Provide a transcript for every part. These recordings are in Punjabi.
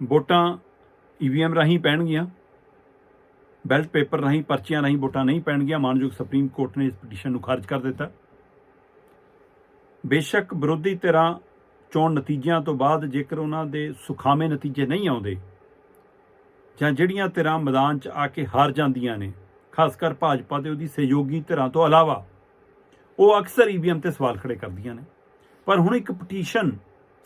ਵੋਟਾਂ ਈਵੀਐਮ ਰਾਹੀਂ ਪੈਣਗੀਆਂ, ਬੈਲਟ ਪੇਪਰ ਰਾਹੀਂ, ਪਰਚੀਆਂ ਰਾਹੀਂ ਵੋਟਾਂ ਨਹੀਂ ਪੈਣਗੀਆਂ, ਮਾਨਯੋਗ ਸੁਪਰੀਮ ਕੋਰਟ ਨੇ ਇਸ ਪਟੀਸ਼ਨ ਨੂੰ ਖਾਰਜ ਕਰ ਦਿੱਤਾ। ਬੇਸ਼ੱਕ ਵਿਰੋਧੀ ਧਿਰਾਂ ਚੋਣ ਨਤੀਜਿਆਂ ਤੋਂ ਬਾਅਦ ਜੇਕਰ ਉਹਨਾਂ ਦੇ ਸੁਖਾਵੇਂ ਨਤੀਜੇ ਨਹੀਂ ਆਉਂਦੇ, ਜਾਂ ਜਿਹੜੀਆਂ ਧਿਰਾਂ ਮੈਦਾਨ 'ਚ ਆ ਕੇ ਹਾਰ ਜਾਂਦੀਆਂ ਨੇ, ਖਾਸ ਕਰ ਭਾਜਪਾ ਦੇ ਉਹਦੀ ਸਹਿਯੋਗੀ ਧਿਰਾਂ ਤੋਂ ਇਲਾਵਾ, ਉਹ ਅਕਸਰ ਈਵੀਐਮ ਤੇ ਸਵਾਲ ਖੜੇ ਕਰਦੀਆਂ ਨੇ। ਪਰ ਹੁਣ ਇੱਕ ਪਟੀਸ਼ਨ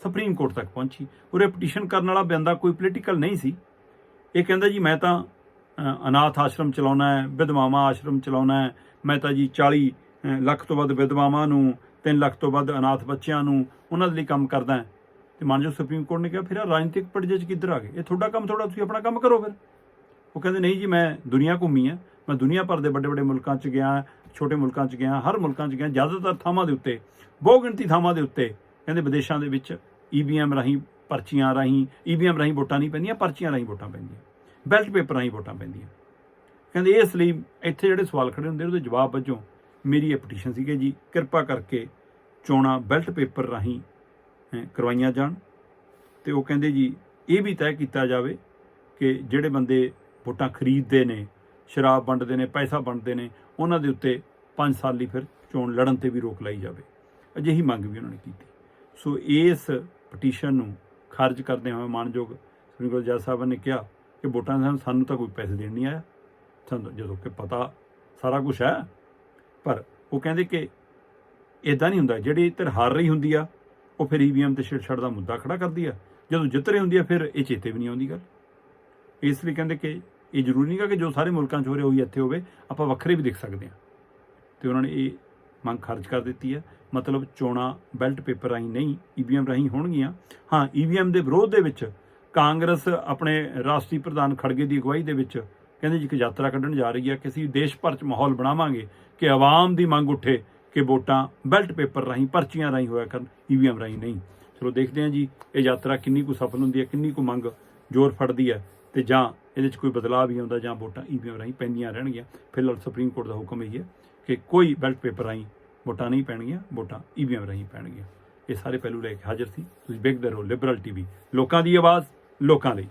ਸੁਪਰੀਮ ਕੋਰਟ ਤੱਕ ਪਹੁੰਚੀ। ਉਰੇ ਪਟੀਸ਼ਨ ਕਰਨ ਵਾਲਾ ਬੰਦਾ ਕੋਈ ਪੋਲੀਟੀਕਲ ਨਹੀਂ ਸੀ। ਇਹ ਕਹਿੰਦਾ ਜੀ, ਮੈਂ ਤਾਂ ਅਨਾਥ ਆਸ਼ਰਮ ਚਲਾਉਣਾ ਹੈ, ਵਿਧਵਾਵਾਂ ਆਸ਼ਰਮ ਚਲਾਉਣਾ ਹੈ। ਮੈਂ ਤਾਂ ਜੀ 40 ਲੱਖ ਤੋਂ ਵੱਧ ਵਿਧਵਾਵਾਂ ਨੂੰ 3 ਲੱਖ ਤੋਂ ਵੱਧ ਅਨਾਥ ਬੱਚਿਆਂ ਨੂੰ, ਉਹਨਾਂ ਦੇ ਲਈ ਕੰਮ ਕਰਦਾ ਹੈ। ਤੇ ਮਾਨਯੋਗ ਸੁਪਰੀਮ ਕੋਰਟ ਨੇ ਕਿਹਾ, ਫਿਰ ਆਹ ਰਾਜਨੀਤਿਕ ਪੜਜੇ 'ਚ ਕਿੱਧਰ ਆ ਗਏ? ਇਹ ਤੁਹਾਡਾ ਕੰਮ ਥੋੜਾ ਤੁਸੀਂ ਆਪਣਾ ਕੰਮ ਕਰੋ ਫਿਰ। ਉਹ ਕਹਿੰਦੇ, ਨਹੀਂ ਜੀ, ਮੈਂ ਦੁਨੀਆ ਘੁੰਮੀ ਆ ਮੈਂ ਦੁਨੀਆ ਭਰ ਦੇ ਵੱਡੇ ਵੱਡੇ ਮੁਲਕਾਂ 'ਚ ਗਿਆ, ਛੋਟੇ ਮੁਲਕਾਂ 'ਚ ਗਿਆ, ਹਰ ਮੁਲਕਾਂ 'ਚ ਗਿਆ, ਜ਼ਿਆਦਾਤਰ ਥਾਵਾਂ ਦੇ ਉੱਤੇ ਬਹੁ ਗਿਣਤੀ ਥਾਵਾਂ ਦੇ ਉੱਤੇ। ਕਹਿੰਦੇ ਵਿਦੇਸ਼ਾਂ ਦੇ ਵਿੱਚ ਈਵੀਐਮ ਰਾਹੀਂ ਪਰਚੀਆਂ ਰਾਹੀਂ ਈਵੀਐਮ ਰਾਹੀਂ ਵੋਟਾਂ ਨਹੀਂ ਪੈਂਦੀਆਂ, ਪਰਚੀਆਂ ਰਾਹੀਂ ਵੋਟਾਂ ਪੈਂਦੀਆਂ। ਬੈਲਟ ਪੇਪਰ ਰਾਹੀਂ ਵੋਟਾਂ ਪੈਂਦੀਆਂ। ਕਹਿੰਦੇ ਇਸ ਲਈ ਇੱਥੇ ਜਿਹੜੇ ਸਵਾਲ ਖੜੇ ਹੁੰਦੇ ਉਹਦੇ ਜਵਾਬ ਵਜੋਂ ਮੇਰੀ ਇਹ ਪਟੀਸ਼ਨ ਸੀਗੇ ਜੀ, ਕਿਰਪਾ ਕਰਕੇ ਚੋਣਾਂ ਬੈਲਟ ਪੇਪਰ ਰਾਹੀਂ ਕਰਵਾਈਆਂ ਜਾਣ। ਤੇ ਉਹ ਕਹਿੰਦੇ ਜੀ, ਇਹ ਵੀ ਤੈਅ ਕੀਤਾ ਜਾਵੇ ਕਿ ਜਿਹੜੇ ਬੰਦੇ ਵੋਟਾਂ ਖਰੀਦਦੇ ਨੇ, ਸ਼ਰਾਬ ਵੰਡਦੇ ਨੇ, ਪੈਸਾ ਵੰਡਦੇ ਨੇ, ਉਹਨਾਂ ਦੇ ਉੱਤੇ 5 ਸਾਲ ਲਈ ਫਿਰ ਚੋਣ ਲੜਨ ਤੇ ਵੀ ਰੋਕ ਲਾਈ ਜਾਵੇ। ਅਜਿਹੀ ਮੰਗ ਵੀ ਉਹਨਾਂ ਨੇ ਕੀਤੀ। ਸੋ ਇਸ ਪਟੀਸ਼ਨ ਨੂੰ ਖਾਰਜ ਕਰਦੇ ਹੋਏ ਮਾਨਯੋਗ ਸੁਪਰੀਮ ਕੋਰਟ ਜੱਜ ਸਾਹਿਬ ਨੇ ਕਿਹਾ ਕਿ ਵੋਟਾਂ ਸਾਨੂੰ ਸਾਨੂੰ ਤਾਂ ਕੋਈ ਪੈਸੇ ਦੇਣ ਨਹੀਂ ਆਇਆ। ਸਾਨੂੰ ਜਦੋਂ ਕਿ ਪਤਾ ਸਾਰਾ ਕੁਝ ਹੈ, ਪਰ ਉਹ ਕਹਿੰਦੇ ਕਿ ਇਦਾਂ ਨਹੀਂ ਹੁੰਦਾ, ਜਿਹੜੀ ਧਿਰ ਹਾਰ ਰਹੀ ਹੁੰਦੀ ਆ, ਉਹ ਫਿਰ ਈਵੀਐਮ ਤੇ ਛੇੜਛਾੜ ਦਾ ਮੁੱਦਾ ਖੜਾ ਕਰਦੀ ਆ। ਜਦੋਂ ਜਿੱਤ ਰਹੀ ਹੁੰਦੀ ਆ, ਫਿਰ ਇਹ ਚੇਤੇ ਵੀ ਨਹੀਂ ਆਉਂਦੀ ਗੱਲ। ਇਸ ਲਈ ਕਹਿੰਦੇ ਕਿ ਇਹ ਜ਼ਰੂਰੀ ਨਹੀਂਗਾ ਕਿ ਜੋ ਸਾਰੇ ਮੁਲਕਾਂ 'ਚ ਹੋ ਰਿਹਾ, ਉਹੀ ਇੱਥੇ ਹੋਵੇ। ਆਪਾਂ ਵੱਖਰੇ ਵੀ ਦੇਖ ਸਕਦੇ ਹਾਂ। ਤੇ ਉਹਨਾਂ ਨੇ ਇਹ ਮੰਗ ਖਾਰਜ ਕਰ ਦਿੱਤੀ ਹੈ। ਮਤਲਬ ਚੋਣਾਂ, ਬੈਲਟ ਪੇਪਰ ਰਾਹੀਂ ਨਹੀਂ ਈਵੀਐਮ ਰਾਹੀਂ ਹੋਣਗੀਆਂ। ਹਾਂ ਈਵੀਐਮ ਦੇ ਵਿਰੋਧ ਦੇ ਵਿੱਚ ਕਾਂਗਰਸ ਆਪਣੇ ਰਾਸ਼ਟਰੀ ਪ੍ਰਧਾਨ ਖੜਗੇ ਦੀ ਅਗਵਾਈ ਦੇ ਵਿੱਚ ਕਹਿੰਦੇ ਜੀ ਇੱਕ ਯਾਤਰਾ ਕੱਢਣ ਜਾ ਰਹੀ ਹੈ ਕਿ ਅਸੀਂ ਦੇਸ਼ ਭਰ 'ਚ ਮਾਹੌਲ ਬਣਾਵਾਂਗੇ ਕਿ ਆਵਾਮ ਦੀ ਮੰਗ ਉੱਠੇ ਕਿ ਵੋਟਾਂ ਬੈਲਟ ਪੇਪਰ ਰਾਹੀਂ, ਪਰਚੀਆਂ ਰਾਹੀਂ ਹੋਇਆ ਕਰਨ ਈਵੀਐਮ ਰਾਹੀਂ ਨਹੀਂ। ਚਲੋ ਦੇਖਦੇ ਹਾਂ ਜੀ, ਇਹ ਯਾਤਰਾ ਕਿੰਨੀ ਕੁ ਸਫਲ ਹੁੰਦੀ ਹੈ, ਕਿੰਨੀ ਕੁ ਮੰਗ ਜ਼ੋਰ ਫੜਦੀ ਹੈ ਤੇ ਜਾਂ ਇਹਦੇ 'ਚ ਕੋਈ ਬਦਲਾਅ ਵੀ ਆਉਂਦਾ ਜਾਂ ਵੋਟਾਂ ਈਵੀਐਮ ਰਾਹੀਂ ਪੈਂਦੀਆਂ ਰਹਿਣਗੀਆਂ। ਫਿਲਹਾਲ ਸੁਪਰੀਮ ਕੋਰਟ ਦਾ ਹੁਕਮ ਇਹ ਹੈ। ਕਿ ਕੋਈ ਬੈਲਟ ਪੇਪਰ ਰਾਹੀਂ ਵੋਟਾਂ ਨਹੀਂ ਪੈਣਗੀਆਂ, ਵੋਟਾਂ ਈਵੀਐਮ ਰਾਹੀਂ ਪੈਣਗੀਆਂ। ਇਹ ਸਾਰੇ ਪਹਿਲੂ ਲੈ ਕੇ ਹਾਜ਼ਰ ਸੀ। ਤੁਸੀਂ ਵੇਖਦੇ ਰਹੋ ਲਿਬਰਲ ਟੀਵੀ ਲੋਕਾਂ ਦੀ ਆਵਾਜ਼, ਲੋਕਾਂ ਲਈ।